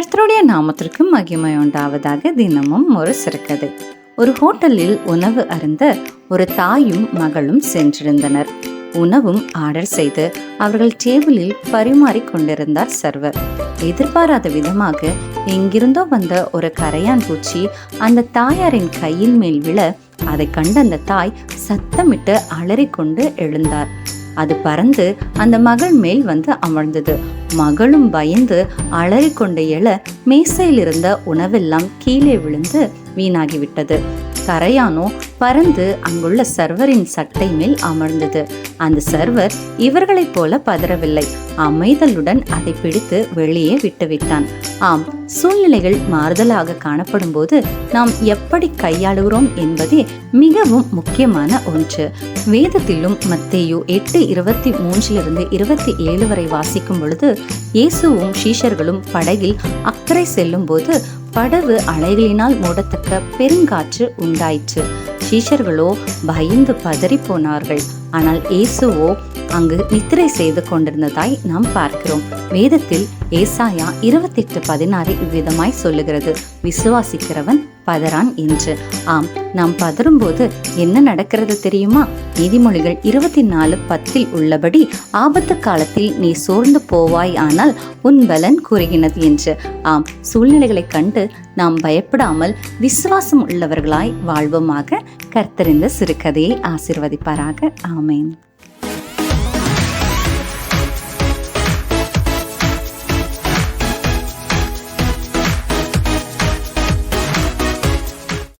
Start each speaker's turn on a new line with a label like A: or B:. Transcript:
A: கர்த்தருடைய நாமத்திற்கு மகிமை உண்டாவதாக தினமும் ஒரு சிறுகதை ஒரு ஹோட்டலில் உணவு அருந்த ஒரு தாயும் மகளும் சென்றிருந்தனர். உணவும் ஆர்டர் செய்து அவர்கள் டேபிளில் பரிமாறிக் கொண்டிருந்தார் சர்வர். எதிர்பாராத விதமாக எங்கிருந்தோ வந்த ஒரு கரையான் பூச்சி அந்த தாயாரின் கையின் மேல் விழ அதை கண்ட அந்த தாய் சத்தமிட்டு அலறிக்கொண்டு எழுந்தார். அது பறந்து அந்த மகள் மேல் வந்து அமர்ந்தது. மகளும் பயந்து அலறிக்கொண்டு எழ மேசையில் இருந்த உணவெல்லாம் கீழே விழுந்து வீணாகிவிட்டது. கரையானோ பறந்து அங்குள்ள சர்வரின் சட்டை மேல் அமர்ந்தது. அந்த சர்வர் இவர்களைப் போல பதறவில்லை. அமைதலுடன் அதை பிடித்து வெளியே விட்டுவிட்டான். ஆம் சூழ்நிலைகள் மாறுதலாக காணப்படும் போது நாம் எப்படி கையாளுகிறோம் என்பதே மிகவும் முக்கியமான ஒன்று. வேதத்திலும் மத்தேயு எட்டு இருபத்தி மூன்றிலிருந்து இருபத்தி ஏழு வரை வாசிக்கும் பொழுது இயேசுவும் ஷீஷர்களும் படகில் அக்கறை செல்லும் போது படகு அலைகளினால் மூடத்தக்க பெருங்காற்று உண்டாயிற்று. சீஷர்களோ பயந்து பதறி போனார்கள். ஆனால் இயேசுவோ அங்கு நித்திரை செய்து கொண்டிருந்ததாய் நாம் பார்க்கிறோம். வேதத்தில் ஏசாயா இருபத்தெட்டு பதினாறு இவ்விதமாய் சொல்லுகிறது. விசுவாசிக்கிறவன் பதறான் என்று. ஆம் நாம் பதறும்போது என்ன நடக்கிறது தெரியுமா? நீதிமொழிகள் இருபத்தி நாலு பத்தில் உள்ளபடி ஆபத்து காலத்தில் நீ சோர்ந்து போவாய் ஆனால் உன் பலன் குறுகினது என்று. ஆம் சூழ்நிலைகளை கண்டு நாம் பயப்படாமல் விசுவாசம் உள்ளவர்களாய் வாழ்வோமாக கர்த்தறிந்த சிறுகதையை ஆசிர்வதிப்பாராக. ஆமேன்.